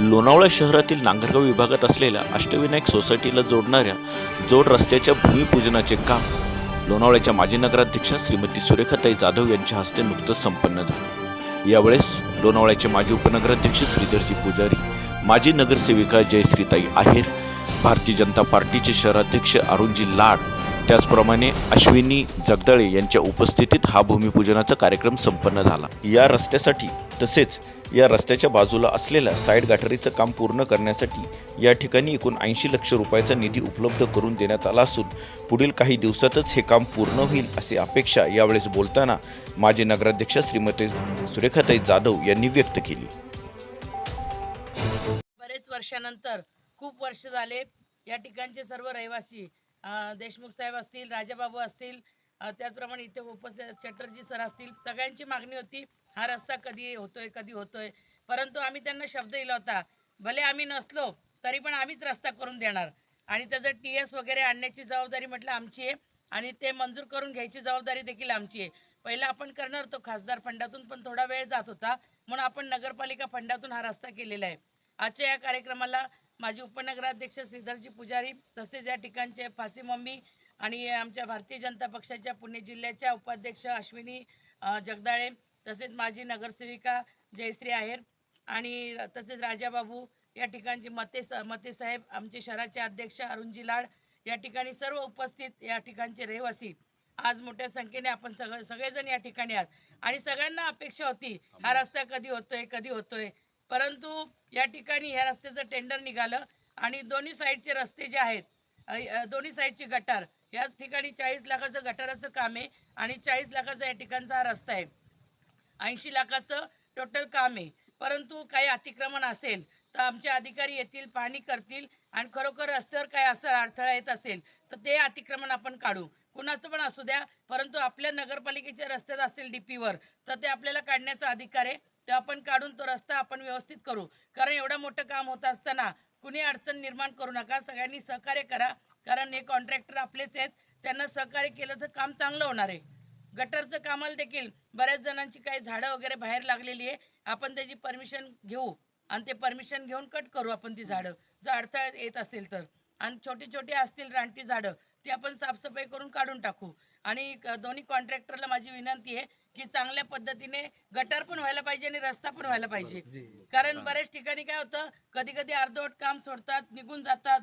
लोणावळा शहरातील नांगरगाव विभागात असलेल्या अष्टविनायक सोसायटीला जोडणाऱ्या जोड रस्त्याच्या भूमिपूजनाचे काम लोणावळ्याच्या माजी नगराध्यक्षा श्रीमती सुरेखाताई जाधव यांच्या हस्ते नुकतंच संपन्न झाले. यावेळेस लोणावळ्याचे माजी उपनगराध्यक्ष श्रीधरजी पुजारी माजी नगरसेविका जयश्रीताई आहेर भारतीय जनता पार्टीचे शहराध्यक्ष अरुणजी लाड त्याचप्रमाणे अश्विनी जगदळे यांच्या उपस्थितीत हा भूमिपूजनाचा कार्यक्रम संपन्न झाला. या रस्त्यासाठी तसेच या रस्त्याच्या बाजूला असलेल्या साईड गाठरीचं काम पूर्ण करण्यासाठी या ठिकाणी एकूण ऐंशी लक्ष रुपयाचा निधी उपलब्ध करून देण्यात आला असून पुढील काही दिवसातच हे काम पूर्ण होईल अशी अपेक्षा यावेळेस बोलताना माजी नगराध्यक्षा श्रीमती सुरेखाताई जाधव यांनी व्यक्त केली. बरेच वर्षानंतर खूप वर्ष झाले या ठिकाणचे सर्व रहिवासी देशमुख साहेब असतील राजाबाबू असतील त्याचप्रमाणे इथे उपस्थित चटर्जी सर असतील सगळ्यांची मागणी होती हा रस्ता कधी होतोय कधी होतोय. परंतु आम्ही त्यांना शब्द दिला होता भले आम्ही नसलो तरी पण आम्हीच रस्ता करून देणार. आणि त्याचं टी एस वगैरे आणण्याची जबाबदारी म्हटलं आमची आहे आणि ते मंजूर करून घ्यायची जबाबदारी देखील आमची आहे. पहिला आपण करणार होतो खासदार फंडातून पण थोडा वेळ जात होता. म्हणून आपण नगरपालिका फंडातून हा रस्ता केलेला आहे. आजच्या या कार्यक्रमाला माझे उपनगराध्यक्ष श्रीधरजी पुजारी तसेच या ठिकाणचे फासी मम्मी आणि आमच्या भारतीय जनता पक्षाच्या पुणे जिल्ह्याच्या उपाध्यक्ष अश्विनी जगदाळे तसेच माझी नगरसेविका जयश्री आहेर आणि तसेच राजाबाबू या ठिकाणचे मते मते साहेब आमचे शहराचे अध्यक्ष अरुणजी लाड या ठिकाणी सर्व उपस्थित या ठिकाणचे रहिवासी. आज मोठ्या संख्येने आपण सगळे सगळेजण या ठिकाणी आहात आणि सगळ्यांना अपेक्षा होती हा रस्ता कधी होतोय कधी होतोय? परंतु या ठिकाणी ह्या रस्त्याचं टेंडर निघालं आणि दोन्ही साईडचे रस्ते जे आहेत दोन्ही साईडची गटार या ठिकाणी चाळीस लाखाचं गटाराचं काम आहे आणि चाळीस लाखाचा या ठिकाणचा हा रस्ता आहे. ऐंशी लाखाचं टोटल काम आहे. परंतु काही अतिक्रमण असेल तर आमचे अधिकारी येतील पाहणी करतील आणि खरोखर रस्त्यावर काय असं अडथळा येत असेल तर ते अतिक्रमण आपण काढू. कुणाचं पण असू द्या परंतु आपल्या नगरपालिकेच्या रस्त्यात असेल डीपीवर तर ते आपल्याला काढण्याचा अधिकार आहे. ते आपण काढून तो रस्ता आपण व्यवस्थित करू. कारण एवढं मोठं काम होत असताना कुणी अडचण निर्माण करू नका. सगळ्यांनी सहकार्य करा. कारण हे कॉन्ट्रॅक्टर आपलेच आहेत. त्यांना सहकार्य केलं तर काम चांगलं होणार आहे. गटरचं कामाला देखील बऱ्याच जणांची काही झाडं वगैरे बाहेर लागलेली आहे. आपण त्याची परमिशन घेऊ आणि ते परमिशन घेऊन कट करू आपण ती झाडं. जर अडथळा येत असेल तर. आणि छोटी छोटी असतील रानटी झाडं ती आपण साफसफाई करून काढून टाकू. आणि दोन्ही कॉन्ट्रॅक्टरला माझी विनंती आहे की चांगल्या पद्धतीने गटर पण व्हायला पाहिजे आणि रस्ता पण व्हायला पाहिजे. कारण बऱ्याच ठिकाणी काय होतं कधी कधी अर्धवट काम सोडतात निघून जातात.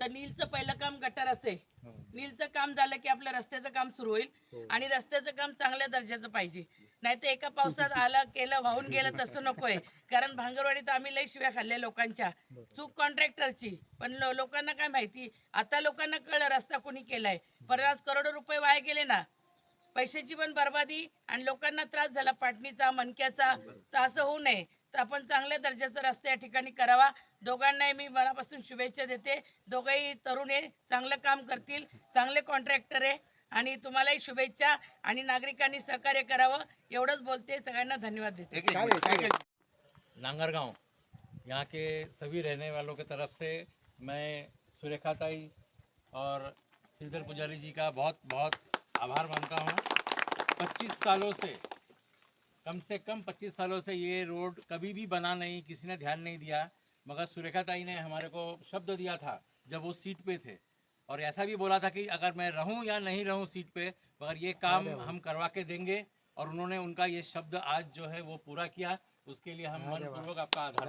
तर नीलचं पहिलं काम गटाराचं आहे नीलचं काम झालं की आपलं रस्त्याचं काम सुरू होईल आणि रस्त्याचं काम चांगल्या दर्जाचं पाहिजे. नाही तर एका पावसात आलं केलं वाहून गेलं तसं नकोय. कारण भांगरवाडीत आम्ही लई शिव्या खाल्ल्या लोकांच्या. चूक कॉन्ट्रॅक्टरची. पण लोकांना काय माहिती? आता लोकांना कळलं रस्ता कोणी केलाय. पन्नास करोड रुपये वाया गेले ना. पैशाची पण बर्बादी आणि लोकांना त्रास झाला पाटणीचा मणक्याचा तर असं होऊ नये. तर आपण चांगल्या दर्जाचा रस्ता या ठिकाणी करावा. दोघांनाही मी मनापासून शुभेच्छा देते. दोघंही तरुण आहे चांगलं काम करतील चांगले कॉन्ट्रॅक्टर आहे आणि तुम्हालाही शुभेच्छा आणि नागरिकांनी सहकार्य करावं. एवढंच बोलते सगळ्यांना धन्यवाद देते. नांगरगांव यहाँ के सभी रहने वालों की तरफ से मैं सुरेखा ताई और श्रीधर पुजारी जी का बहुत बहुत आभार मानता हूँ। 25 सालों से कम से कम 25 सालों से ये रोड कभी भी बना नहीं किसी ने ध्यान नहीं दिया। मगर सुरेखा ताई ने हमारे को शब्द दिया था जब वो सीट पे थे। और ऐसा भी बोला था कि अगर मैं रहूँ या नहीं रहूँ सीट पे मगर ये काम हम करवा के देंगे। और उन्होंने उनका ये शब्द आज जो है वो पूरा किया। उसके लिए हम मनपूर्वक आपका आभार